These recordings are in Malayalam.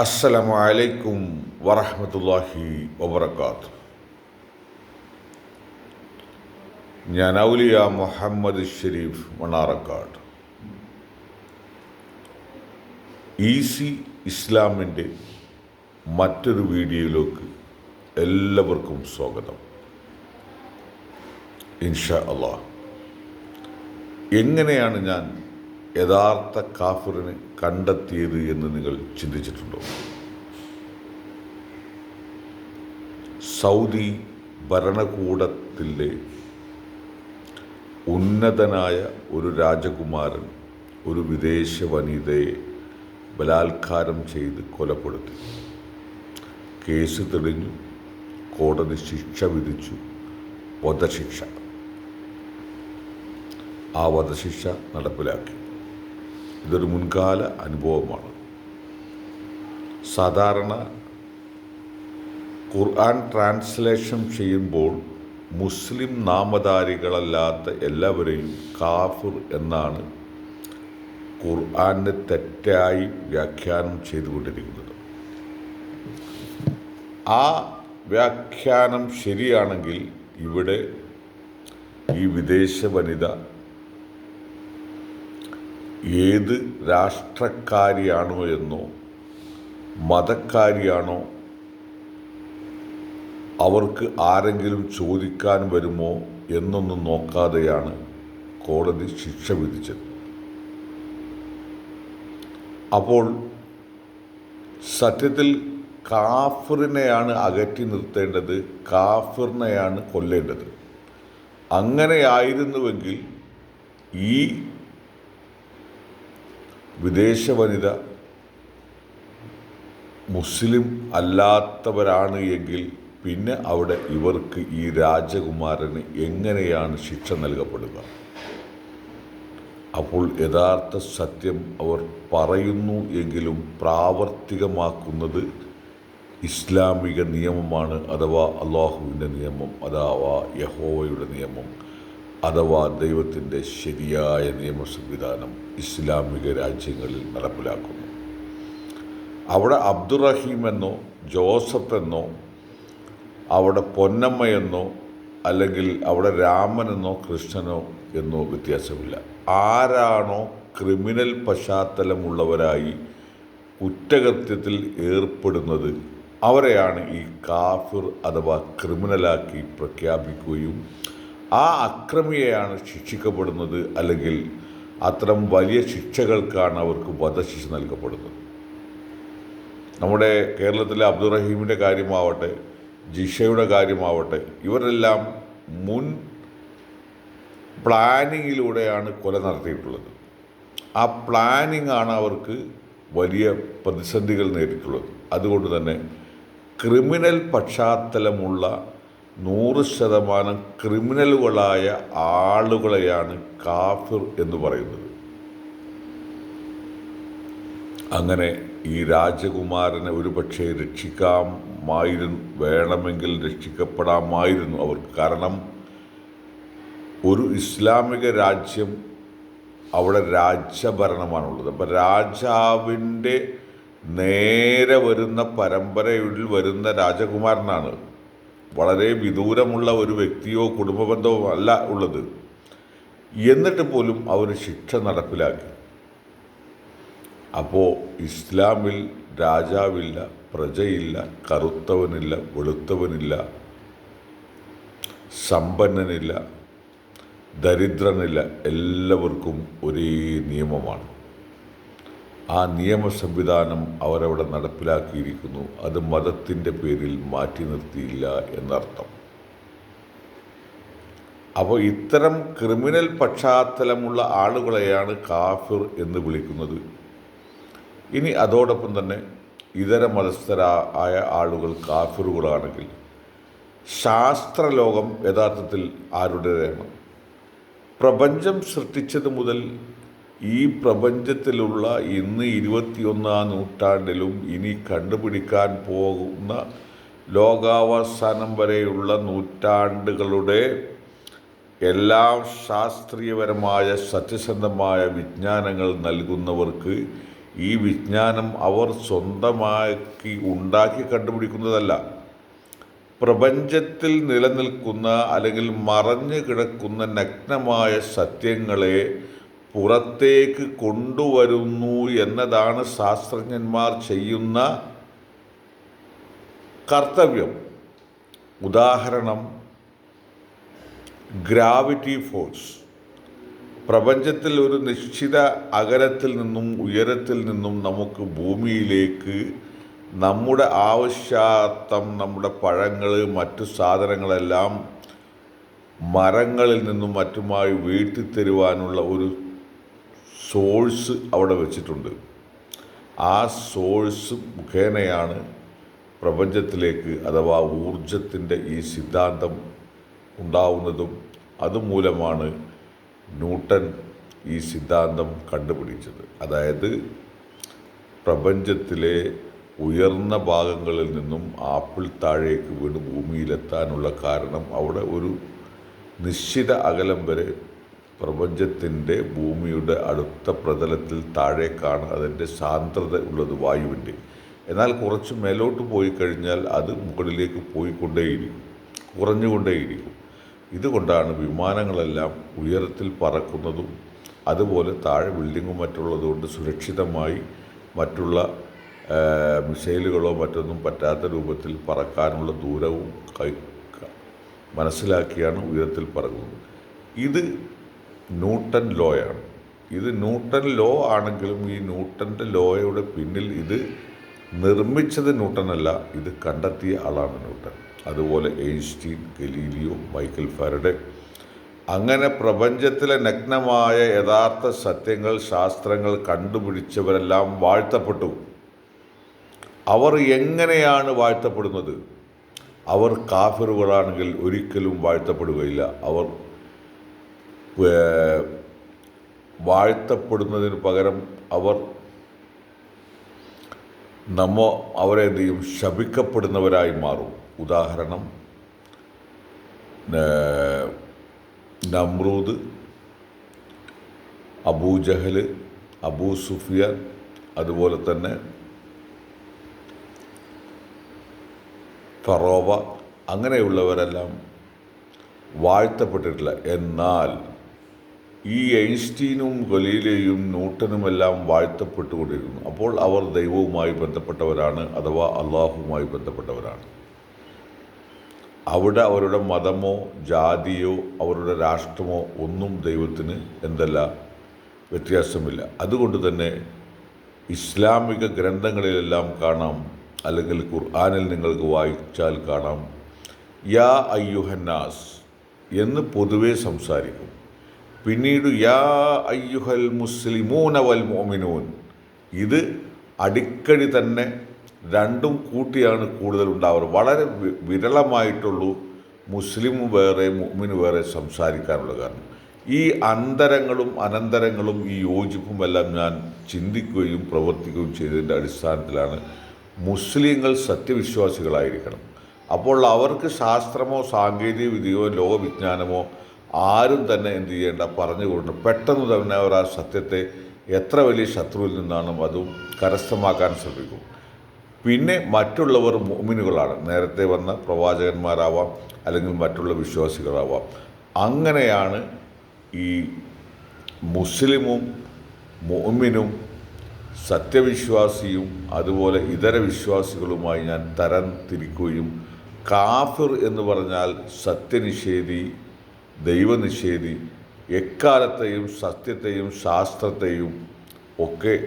അസ്സലാമു അലൈക്കും വറഹമത്തല്ലാഹി വബർക്കാത്ത് ഞാൻ ഔലിയ മുഹമ്മദ് ഷെരീഫ് മണാറക്കാട് ഈസി ഇസ്ലാമിന്റെ മറ്റൊരു വീഡിയോയിലേക്ക് എല്ലാവർക്കും സ്വാഗതം. ഇൻഷാ അള്ളാഹ്. എങ്ങനെയാണ് ഞാൻ യഥാർത്ഥ കാഫുറിനെ കണ്ടെത്തിയത് എന്ന് നിങ്ങൾ ചിന്തിച്ചിട്ടുണ്ടോ? സൗദി ഭരണകൂടത്തിലെ ഉന്നതനായ ഒരു രാജകുമാരൻ ഒരു വിദേശ വനിതയെ ബലാത്കാരം ചെയ്ത് കൊലപ്പെടുത്തി. കേസ് തെളിഞ്ഞു കോടതി ശിക്ഷ വിധിച്ചു വധശിക്ഷ. ആ വധശിക്ഷ നടപ്പിലാക്കി. ഇതൊരു മുൻകാല അനുഭവമാണ്. സാധാരണ ഖുർആൻ ട്രാൻസ്ലേഷൻ ചെയ്യുമ്പോൾ മുസ്ലിം നാമധാരികളല്ലാത്ത എല്ലാവരെയും കാഫിർ എന്നാണ് ഖുർആാനെ തെറ്റായി വ്യാഖ്യാനം ചെയ്തുകൊണ്ടിരിക്കുന്നത്. ആ വ്യാഖ്യാനം ശരിയാണെങ്കിൽ ഇവിടെ ഈ വിദേശ വനിത ഏത് രാഷ്ട്രക്കാരിയാണോ എന്നോ മതക്കാരിയാണോ അവർക്ക് ആരെങ്കിലും ചോദിക്കാൻ വരുമോ എന്നൊന്നും നോക്കാതെയാണ് കോടതി ശിക്ഷ വിധിച്ചത്. അപ്പോൾ സത്യത്തിൽ കാഫിറിനെയാണ് അകറ്റി നിർത്തേണ്ടത് കാഫിറിനെയാണ് കൊല്ലേണ്ടത്. അങ്ങനെയായിരുന്നുവെങ്കിൽ ഈ വിദേശ വനിത മുസ്ലിം അല്ലാത്തവരാണ് എങ്കിൽ പിന്നെ അവിടെ ഇവർക്ക് ഈ രാജകുമാരന് എങ്ങനെയാണ് ശിക്ഷ നൽകപ്പെടുക? അപ്പോൾ യഥാർത്ഥ സത്യം അവർ പറയുന്നു എങ്കിലും പ്രാവർത്തികമാക്കുന്നത് ഇസ്ലാമിക നിയമമാണ് അഥവാ അള്ളാഹുവിന്റെ നിയമം അഥവാ യഹോവയുടെ നിയമം. അഥവാ ദൈവത്തിന്റെ ശരിയായ നിയമ സംവിധാനം ഇസ്ലാമിക രാജ്യങ്ങളിൽ നടപ്പിലാക്കുന്നു. അവിടെ അബ്ദുറഹീം എന്നോ ജോസഫ് എന്നോ അവിടെ പൊന്നമ്മയെന്നോ അല്ലെങ്കിൽ അവിടെ രാമനെന്നോ കൃഷ്ണനോ എന്നോ വ്യത്യാസമില്ല. ആരാണോ ക്രിമിനൽ പശ്ചാത്തലമുള്ളവരായി കുറ്റകൃത്യത്തിൽ ഏർപ്പെടുന്നത് അവരെയാണ് ഈ കാഫിർ അഥവാ ക്രിമിനലാക്കി പ്രഖ്യാപിക്കുകയും ആ അക്രമിയെയാണ് ശിക്ഷിക്കപ്പെടുന്നത് അല്ലെങ്കിൽ അത്തരം വലിയ ശിക്ഷകൾക്കാണ് അവർക്ക് വധശിക്ഷ നൽകപ്പെടുന്നത്. നമ്മുടെ കേരളത്തിലെ അബ്ദുറഹീമിന്റെ കാര്യമാവട്ടെ ജിഷയുടെ കാര്യമാവട്ടെ ഇവരെല്ലാം മുൻ പ്ലാനിങ്ങിലൂടെയാണ് കൊല നടത്തിയിട്ടുള്ളത്. ആ പ്ലാനിങ് ആണ് അവർക്ക് വലിയ പ്രതിസന്ധികൾ നേരിട്ടുള്ളത്. അതുകൊണ്ട് തന്നെ ക്രിമിനൽ പശ്ചാത്തലമുള്ള നൂറ് ശതമാനം ക്രിമിനലുകളായ ആളുകളെയാണ് കാഫിർ എന്ന് പറയുന്നത്. അങ്ങനെ ഈ രാജകുമാരനെ ഒരുപക്ഷെ രക്ഷിക്കാമായിരുന്നു വേണമെങ്കിൽ രക്ഷിക്കപ്പെടാമായിരുന്നു അവർ. കാരണം ഒരു ഇസ്ലാമിക രാജ്യം അവിടെ രാജ്യഭരണമാണുള്ളത് അപ്പം രാജാവിന്റെ നേരെ വരുന്ന പരമ്പരയിൽ വരുന്ന രാജകുമാരനാണ്. വളരെ വിദൂരമുള്ള ഒരു വ്യക്തിയോ കുടുംബബന്ധമോ അല്ല ഉള്ളത്. എന്നിട്ട് പോലും അവർ ശിക്ഷ നടപ്പിലാക്കി. അപ്പോൾ ഇസ്ലാമിൽ രാജാവില്ല പ്രജയില്ല കറുത്തവനില്ല വെളുത്തവനില്ല സമ്പന്നനില്ല ദരിദ്രനില്ല എല്ലാവർക്കും ഒരേ നിയമമാണ്. ആ നിയമ സംവിധാനം അവരവിടെ നടപ്പിലാക്കിയിരിക്കുന്നു. അത് മതത്തിന്റെ പേരിൽ മാറ്റി നിർത്തിയില്ല എന്നർത്ഥം. അപ്പോൾ ഇത്തരം ക്രിമിനൽ പശ്ചാത്തലമുള്ള ആളുകളെയാണ് കാഫിർ എന്ന് വിളിക്കുന്നത്. ഇനി അതോടൊപ്പം തന്നെ ഇതര മതസ്ഥരായ ആളുകൾ കാഫിറുകളാണെങ്കിൽ ശാസ്ത്രലോകം യഥാർത്ഥത്തിൽ ആരുടേതാണ്? പ്രപഞ്ചം സൃഷ്ടിച്ചത് മുതൽ ഈ പ്രപഞ്ചത്തിലുള്ള ഇന്ന് ഇരുപത്തിയൊന്നാം നൂറ്റാണ്ടിലും ഇനി കണ്ടുപിടിക്കാൻ പോകുന്ന ലോകാവസാനം വരെയുള്ള നൂറ്റാണ്ടുകളുടെ എല്ലാ ശാസ്ത്രീയപരമായ സത്യസന്ധമായ വിജ്ഞാനങ്ങൾ നൽകുന്നവർക്ക് ഈ വിജ്ഞാനം അവർ സ്വന്തമാക്കി ഉണ്ടാക്കി കണ്ടുപിടിക്കുന്നതല്ല. പ്രപഞ്ചത്തിൽ നിലനിൽക്കുന്ന അല്ലെങ്കിൽ മറഞ്ഞു കിടക്കുന്ന നഗ്നമായ സത്യങ്ങളെ പുറത്തേക്ക് കൊണ്ടുവരുന്നു എന്നതാണ് ശാസ്ത്രജ്ഞന്മാർ ചെയ്യുന്ന കർത്തവ്യം. ഉദാഹരണം ഗ്രാവിറ്റി ഫോഴ്സ് പ്രപഞ്ചത്തിൽ ഒരു നിശ്ചിത അകലത്തിൽ നിന്നും ഉയരത്തിൽ നിന്നും നമുക്ക് ഭൂമിയിലേക്ക് നമ്മുടെ ആവശ്യാർത്ഥം നമ്മുടെ പഴങ്ങൾ മറ്റു സാധനങ്ങളെല്ലാം മരങ്ങളിൽ നിന്നും മറ്റുമായി വീട്ടിത്തരുവാനുള്ള ഒരു സോഴ്സ് അവിടെ വെച്ചിട്ടുണ്ട്. ആ സോഴ്സ് മുഖേനയാണ് പ്രപഞ്ചത്തിലേക്ക് അഥവാ ഊർജത്തിന്റെ ഈ സിദ്ധാന്തം ഉണ്ടാവുന്നതും അതുമൂലമാണ് ന്യൂട്ടൻ ഈ സിദ്ധാന്തം കണ്ടുപിടിച്ചത്. അതായത് പ്രപഞ്ചത്തിലെ ഉയർന്ന ഭാഗങ്ങളിൽ നിന്നും ആപ്പിൾ താഴേക്ക് വീണ് ഭൂമിയിലെത്താനുള്ള കാരണം അവിടെ ഒരു നിശ്ചിത അകലം വരെ പ്രപഞ്ചത്തിന്റെ ഭൂമിയുടെ അടുത്ത പ്രതലത്തിൽ താഴേക്കാണ് അതിന്റെ സാന്ദ്രത ഉള്ളത് വായുവിന്റെ. എന്നാൽ കുറച്ച് മേലോട്ട് പോയി കഴിഞ്ഞാൽ അത് മുകളിലേക്ക് പോയിക്കൊണ്ടേയിരിക്കും കുറഞ്ഞുകൊണ്ടേയിരിക്കും. ഇതുകൊണ്ടാണ് വിമാനങ്ങളെല്ലാം ഉയരത്തിൽ പറക്കുന്നതും അതുപോലെ താഴെ ബിൽഡിങ്ങും മറ്റുള്ളതുകൊണ്ട് സുരക്ഷിതമായി മറ്റുള്ള മിസൈലുകളോ മറ്റൊന്നും പറ്റാത്ത രൂപത്തിൽ പറക്കാനുള്ള ദൂരവും മനസ്സിലാക്കിയാണ് ഉയരത്തിൽ പറക്കുന്നത്. ഇത് ന്യൂട്ടൺ ലോയാണ്. ഇത് ന്യൂട്ടൺ ലോ ആണെങ്കിലും ഈ ന്യൂട്ടന്റെ ലോയുടെ പിന്നിൽ ഇത് നിർമ്മിച്ചത് ന്യൂട്ടനല്ല ഇത് കണ്ടെത്തിയ ആളാണ് ന്യൂട്ടൻ. അതുപോലെ എയ്ൻസ്റ്റീൻ ഗലീലിയോ മൈക്കൽ ഫാരഡെ. അങ്ങനെ പ്രപഞ്ചത്തിലെ നഗ്നമായ യഥാർത്ഥ സത്യങ്ങൾ ശാസ്ത്രങ്ങൾ കണ്ടുപിടിച്ചവരെല്ലാം വാഴ്ത്തപ്പെട്ടു. അവർ എങ്ങനെയാണ് വാഴ്ത്തപ്പെടുന്നത്? അവർ കാഫിറുകളാണെങ്കിൽ ഒരിക്കലും വാഴ്ത്തപ്പെടുകയില്ല. അവർ വാഴ്ത്തപ്പെടുന്നതിന് പകരം അവർ നമ്മ അവരെ എന്ത് ചെയ്യും? ശപിക്കപ്പെടുന്നവരായി മാറും. ഉദാഹരണം നമ്രൂദ് അബൂ അബൂജഹൽ അബൂ സുഫിയാൻ അതുപോലെ തന്നെ ഫറോവ അങ്ങനെയുള്ളവരെല്ലാം വാഴ്ത്തപ്പെട്ടിട്ടില്ല. എന്നാൽ ഈ ഐൻസ്റ്റീനും ഗലീലയും ന്യൂട്ടനുമെല്ലാം വാഴ്ത്തപ്പെട്ടുകൊണ്ടിരുന്നു അപ്പോൾ അവർ ദൈവവുമായി ബന്ധപ്പെട്ടവരാണ് അഥവാ അള്ളാഹുവുമായി ബന്ധപ്പെട്ടവരാണ്. അവിടെ അവരുടെ മതമോ ജാതിയോ അവരുടെ രാഷ്ട്രമോ ഒന്നും ദൈവത്തിന് എന്തല്ല വ്യത്യാസമില്ല. അതുകൊണ്ട് തന്നെ ഇസ്ലാമിക ഗ്രന്ഥങ്ങളിലെല്ലാം കാണാം അല്ലെങ്കിൽ ഖുർആാനിൽ നിങ്ങൾക്ക് വായിച്ചാൽ കാണാം യാ അയ്യുഹന്നാസ് എന്ന് പൊതുവേ സംസാരിക്കും. പിന്നീട് യാ അയ്യുഹൽ മുസ്ലിമൂന വൽ മോമിനൂൻ ഇത് അടിക്കടി തന്നെ രണ്ടും കൂട്ടിയാണ് കൂടുതൽ ഉണ്ടാവുക വളരെ വിരളമായിട്ടുള്ളൂ മുസ്ലിം വേറെ മുഅ്മിന് വേറെ സംസാരിക്കാനുള്ള കാരണം. ഈ അന്തരങ്ങളും അനന്തരങ്ങളും ഈ യോജിപ്പും എല്ലാം ഞാൻ ചിന്തിക്കുകയും പ്രവർത്തിക്കുകയും ചെയ്തതിന്റെ അടിസ്ഥാനത്തിലാണ് മുസ്ലിങ്ങൾ സത്യവിശ്വാസികളായിരിക്കണം. അപ്പോൾ അവർക്ക് ശാസ്ത്രമോ സാങ്കേതിക വിദ്യയോ ലോകവിജ്ഞാനമോ ആരും തന്നെ എന്ത് ചെയ്യേണ്ട? പറഞ്ഞുകൊണ്ട് പെട്ടെന്ന് തന്നെ അവർ ആ സത്യത്തെ എത്ര വലിയ ശത്രുവിൽ നിന്നാണ് അതും കരസ്ഥമാക്കാൻ ശ്രമിക്കും. പിന്നെ മറ്റുള്ളവർ മോമിനുകളാണ്. നേരത്തെ വന്ന പ്രവാചകന്മാരാവാം അല്ലെങ്കിൽ മറ്റുള്ള വിശ്വാസികളാവാം. അങ്ങനെയാണ് ഈ മുസ്ലിമും മോമിനും സത്യവിശ്വാസിയും അതുപോലെ ഇതര വിശ്വാസികളുമായി ഞാൻ തരം തിരിക്കുകയും കാഫിർ എന്ന് പറഞ്ഞാൽ സത്യനിഷേധി ദൈവനിഷേധി എക്കാലത്തെയും സത്യത്തെയും ശാസ്ത്രത്തെയും ഒക്കെ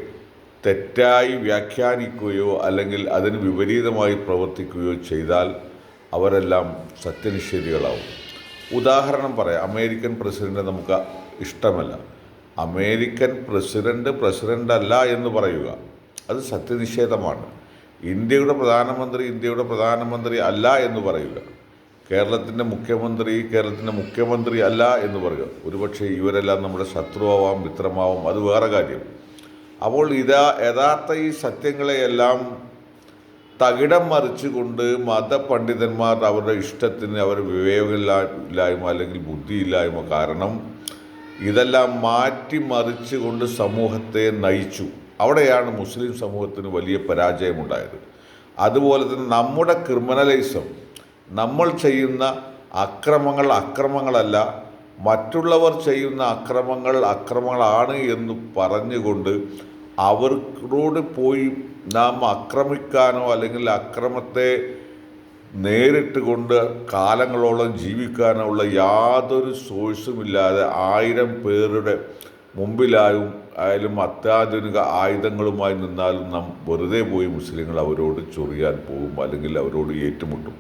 തെറ്റായി വ്യാഖ്യാനിക്കുകയോ അല്ലെങ്കിൽ അതിന് വിപരീതമായി പ്രവർത്തിക്കുകയോ ചെയ്താൽ അവരെല്ലാം സത്യനിഷേധികളാവും. ഉദാഹരണം പറയാം. അമേരിക്കൻ പ്രസിഡന്റ് നമുക്ക് ഇഷ്ടമല്ല. അമേരിക്കൻ പ്രസിഡന്റ് പ്രസിഡന്റ് അല്ല എന്ന് പറയുക. അത് സത്യനിഷേധമാണ്. ഇന്ത്യയുടെ പ്രധാനമന്ത്രി ഇന്ത്യയുടെ പ്രധാനമന്ത്രി അല്ല എന്ന് പറയുക. കേരളത്തിന്റെ മുഖ്യമന്ത്രി കേരളത്തിന്റെ മുഖ്യമന്ത്രി അല്ല എന്ന് പറയുക. ഒരുപക്ഷെ ഇവരെല്ലാം നമ്മുടെ ശത്രുവാവാം മിത്രമാവാം അത് വേറെ കാര്യം. അപ്പോൾ ഇതാ യഥാർത്ഥ ഈ സത്യങ്ങളെയെല്ലാം തകിടം മറിച്ചുകൊണ്ട് മതപണ്ഡിതന്മാർ അവരുടെ ഇഷ്ടത്തിന് അവർ വിവേകമില്ലായ്മ അല്ലെങ്കിൽ ബുദ്ധിയില്ലായ്മ കാരണം ഇതെല്ലാം മാറ്റി മറിച്ചുകൊണ്ട് സമൂഹത്തെ നയിച്ചു. അവിടെയാണ് മുസ്ലിം സമൂഹത്തിന് വലിയ പരാജയമുണ്ടായത്. അതുപോലെ തന്നെ നമ്മുടെ ക്രിമിനലിസം നമ്മൾ ചെയ്യുന്ന അക്രമങ്ങൾ അക്രമങ്ങളല്ല മറ്റുള്ളവർ ചെയ്യുന്ന അക്രമങ്ങൾ അക്രമങ്ങളാണ് എന്ന് പറഞ്ഞുകൊണ്ട് അവരോട് പോയി നാം ആക്രമിക്കാനോ അല്ലെങ്കിൽ അക്രമത്തെ നേരിട്ട് കൊണ്ട് കാലങ്ങളോളം ജീവിക്കാനുള്ള യാതൊരു സോഴ്സുമില്ലാതെ ആയിരം പേരുടെ മുമ്പിലായും ആയാലും അത്യാധുനിക ആയുധങ്ങളുമായി നിന്നാലും നാം വെറുതെ പോയി മുസ്ലിങ്ങൾ അവരോട് ചൊറിയാൻ പോകും അല്ലെങ്കിൽ അവരോട് ഏറ്റുമുട്ടും.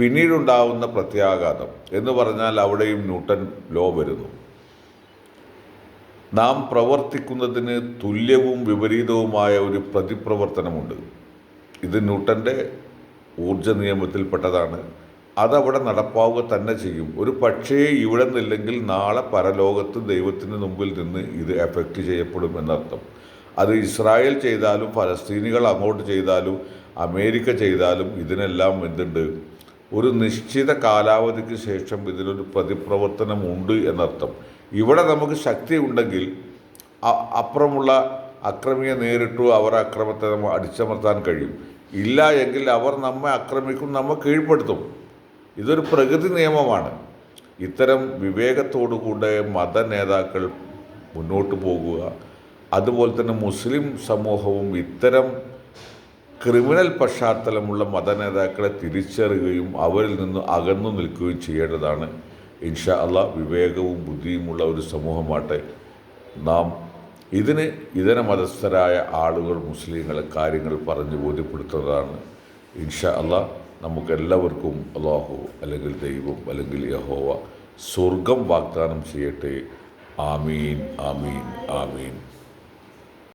പിന്നീടുണ്ടാവുന്ന പ്രത്യാഘാതം എന്ന് പറഞ്ഞാൽ അവിടെയും ന്യൂട്ടൺ ലോ വരുന്നു. നാം പ്രവർത്തിക്കുന്നതിന് തുല്യവും വിപരീതവുമായ ഒരു പ്രതിപ്രവർത്തനമുണ്ട്. ഇത് ന്യൂട്ടന്റെ ഊർജ നിയമത്തിൽപ്പെട്ടതാണ്. അതവിടെ നടപ്പാവുക തന്നെ ചെയ്യും. ഒരു പക്ഷേ ഇവിടെ നിന്നില്ലെങ്കിൽ നാളെ പരലോകത്ത് ദൈവത്തിന് മുമ്പിൽ നിന്ന് ഇത് എഫക്റ്റ് ചെയ്യപ്പെടും എന്നർത്ഥം. അത് ഇസ്രായേൽ ചെയ്താലും ഫലസ്തീനികൾ അങ്ങോട്ട് ചെയ്താലും അമേരിക്ക ചെയ്താലും ഇതിനെല്ലാം എന്തുണ്ട്? ഒരു നിശ്ചിത കാലാവധിക്ക് ശേഷം ഇതിനൊരു പ്രതിപ്രവർത്തനമുണ്ട് എന്നർത്ഥം. ഇവിടെ നമുക്ക് ശക്തി ഉണ്ടെങ്കിൽ അപ്പുറമുള്ള അക്രമിയെ നേരിട്ടു അവർ അക്രമത്തെ നമ്മൾ അടിച്ചമർത്താൻ കഴിയും. ഇല്ല എങ്കിൽ അവർ നമ്മെ ആക്രമിക്കും നമ്മെ കീഴ്പ്പെടുത്തും. ഇതൊരു പ്രകൃതി നിയമമാണ്. ഇത്തരം വിവേകത്തോടുകൂടെ മത നേതാക്കൾ മുന്നോട്ട് പോകുക. അതുപോലെ തന്നെ മുസ്ലിം സമൂഹവും ഇത്തരം ക്രിമിനൽ പശ്ചാത്തലമുള്ള മതനേതാക്കളെ തിരിച്ചറിയുകയും അവരിൽ നിന്ന് അകന്നു നിൽക്കുകയും ചെയ്യേണ്ടതാണ്. ഇൻഷാ അല്ല വിവേകവും ബുദ്ധിയുമുള്ള ഒരു സമൂഹമാട്ടെ നാം ഇതിന് ഇതര മതസ്ഥരായ ആളുകൾ മുസ്ലിങ്ങളെ കാര്യങ്ങൾ പറഞ്ഞ് ബോധ്യപ്പെടുത്തുന്നതാണ്. ഇൻഷാ അല്ല നമുക്കെല്ലാവർക്കും അള്ളാഹു അല്ലെങ്കിൽ ദൈവം അല്ലെങ്കിൽ യഹോവ സ്വർഗം വാഗ്ദാനം ചെയ്യട്ടെ. ആമീൻ ആമീൻ ആമീൻ.